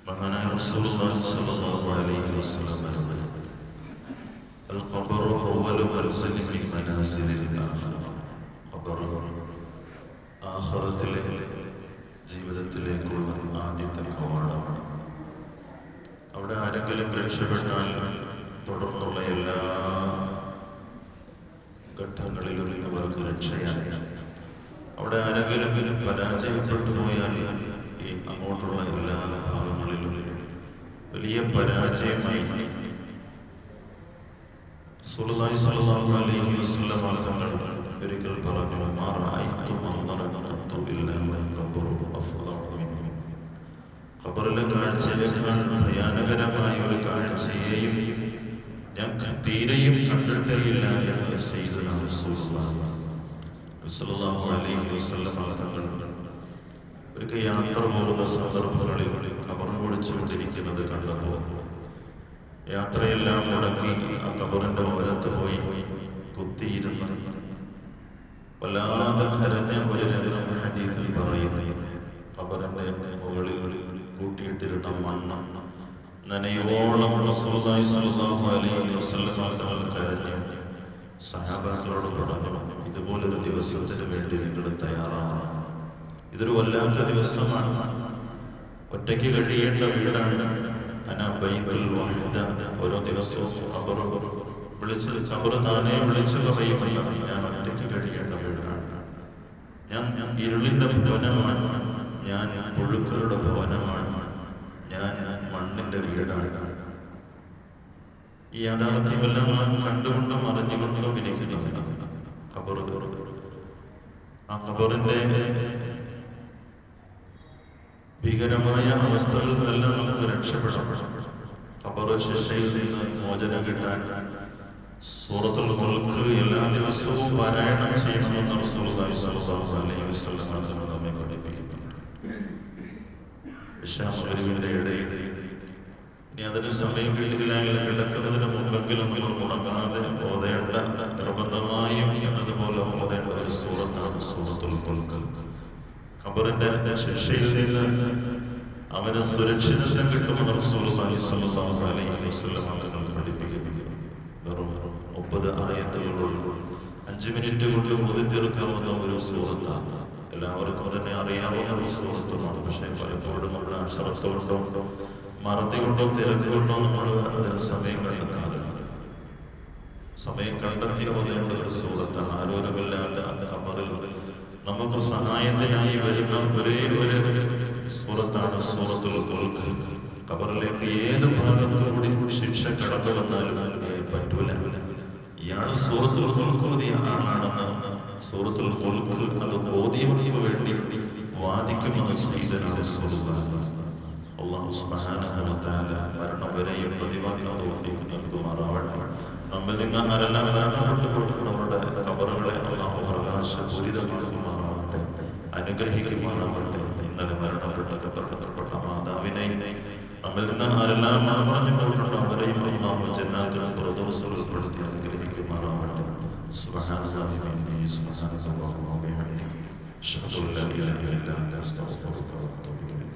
മഹാനായ റസൂലുള്ളാഹി സ്വല്ലല്ലാഹു അലൈഹി വസല്ലം പറഞ്ഞു القبر أول منزل من منازل الآخرة ഖബർ ആഖിറത്തിലെ ജീവിതത്തിലേക്കുള്ള ആദ്യത്തെ കവാടമാണ് അവിടെ ആരെങ്കിലും രക്ഷപ്പെട്ടാൽ തുടർന്നുള്ള എല്ലാ ഘട്ടങ്ങളിലും അവർക്ക് രക്ഷയായി അവിടെ ആരെങ്കിലും പരാജയപ്പെട്ടു പോയാൽ ഈ അങ്ങോട്ടുള്ള എല്ലാ ഭാഗങ്ങളിലും വലിയ പരാജയമായി. അലൈഹി വസല്ലം ഒരിക്കൽ പറഞ്ഞു ഭയാനകരമായ ഒരു കാഴ്ചയെയും ഞാൻ തീരെയും കണ്ടിട്ടേയില്ല എന്ന് സ്വല്ലല്ലാഹു അലൈഹി വസല്ലം തങ്ങൾ ഒരിക്കൽ യാത്ര പോകുന്ന സന്ദർഭങ്ങളിൽ ഖബർ വിളിച്ചുകൊണ്ടിരിക്കുന്നത് കണ്ടപ്പോൾ യാത്രയെല്ലാം മുടക്കി ആ കബറിന്റെ ഓരത്ത് പോയി കുത്തിയിരുന്ന് വല്ലാതെ കരഞ്ഞ ഒരു രംഗം ഹദീസിൽ പറയുന്നു. കബറിന്റെ മുകളിൽ കൂട്ടിയിട്ടിരുന്ന മണ്ണ് നനയോളം കരഞ്ഞു. സഹാബാക്കളോട് പറഞ്ഞു ഇതുപോലൊരു ദിവസത്തിന് വേണ്ടി നിങ്ങൾ തയ്യാറാണ് ഇതൊരു വല്ലാത്ത ദിവസമാണ്. ഒറ്റയ്ക്ക് കഴിയേണ്ട വീടാണ് ഓരോ ദിവസവും ഖബർ വിളിച്ച് ഖബർ താനെ ഞാൻ ഒറ്റയ്ക്ക് കഴിയേണ്ട വീടാണ്. ഞാൻ ഇരുളിന്റെ ഭവനമാണ്. ഞാൻ പുഴുക്കളുടെ ഭവനമാണ്. ഞാൻ മണ്ണിന്റെ വീടാണ്. ഈ യാഥാർത്ഥ്യമെല്ലാം ഞാൻ കണ്ടുകൊണ്ടും അറിഞ്ഞുകൊണ്ടും വിനിക്കുന്നു ആ ഖബറിന്റെ ഭീകരമായ അവസ്ഥകളിൽ നിന്നെല്ലാം നമുക്ക് രക്ഷപ്പെടാം. ഖബർ ശിക്ഷയിൽ നിന്ന് മോചനം കിട്ടാൻ സൂറത്തുൽ എല്ലാ ദിവസവും പാരായണം ചെയ്യണമെന്ന് പഠിപ്പിക്കുന്നുണ്ട് ഇനി അതിന് സമയം കിട്ടിയില്ലെങ്കിൽ കിടക്കുന്നതിന് മുമ്പെങ്കിലും നിങ്ങൾ മുടങ്ങാതെ ഓതേണ്ട നിർബന്ധമായും എന്നതുപോലെ ഓതേണ്ട ഒരു സൂറത്താണ് സൂറത്തുൽ ഖബറിന്റെ ശിക്ഷയിൽ നിന്ന് അവന് സുരക്ഷിതത്വം കിട്ടുമെന്ന് റസൂലുള്ളാഹി സ്വല്ലല്ലാഹു അലൈഹി വസല്ലം തങ്ങൾ പഠിപ്പിക്കുന്നു. വെറും മുപ്പത് ആയത്തുകളുള്ള അഞ്ച് മിനിറ്റ് കൊണ്ട് മുതി തീർക്കാവുന്ന ഒരു സുഹൃത്താണ് എല്ലാവർക്കും തന്നെ അറിയാവുന്ന ഒരു സുഹൃത്തുമാണ്. പക്ഷേ പലപ്പോഴും നമ്മുടെ അശ്രദ്ധ കൊണ്ടോ മറത്തി കൊണ്ടോ തിരക്ക് കൊണ്ടോ നമ്മൾ അതിന് സമയം കണ്ടെത്താറില്ല. സമയം കണ്ടെത്തി ഓതേണ്ട ഒരു സുഹൃത്താണ് ആരോഗ്യമില്ലാത്ത ഖബറിൽ നമുക്ക് സഹായത്തിനായി വരുന്ന ഒരേ ഒരു സുഹൃത്താണ് സൂറത്തുൽ തോൽക്കുക കബറിലേക്ക് ഏത് ഭാഗത്തുകൂടി ശിക്ഷ കടന്നു വന്നാലും പറ്റൂല. ഇയാൾ സൂറത്തുൽ മുൽക്ക് ഓതിയ ആളാണെന്ന് സുഹൃത്തുൽ മുൽക്ക് അത് ഓതിയവർക്ക് വേണ്ടി വാദിക്കുമെന്ന് സീതനാണ് അള്ളാഹു തൗഫീഖ് നൽകുമാറാവട്ടെ. നമ്മിൽ നിന്ന് ആരെല്ലാം മരണപ്പെട്ടു കൊടുക്കുന്നവരുടെ ഖബറുകളെ അള്ളാഹു പ്രകാശപൂരിതമാക്കുമാറാവട്ടെ അനുഗ്രഹിക്കുമാറാവട്ടെ ഇന്നലെ മരണപ്പെട്ട ഖബറിടപ്പെട്ട മാതാവിനെ നമ്മിൽ നിന്ന് ആരെല്ലാം പറഞ്ഞു പോയിട്ടുണ്ടോ അവരെയും അള്ളാഹു ജന്നാത്തുൽ ഫിർദൗസിൽ ഉൾപ്പെടുത്തി അനുഗ്രഹിക്കുമാറാവട്ടെ സുബ്ഹാനല്ലാഹി വബിഹി സുബ്ഹാനല്ലാഹി വബിഹംദിഹി അഷ്ഹദു അൻ ലാ ഇലാഹ ഇല്ല അൻത അസ്തഗ്ഫിറുക വ അത്തൂബു ഇലൈക്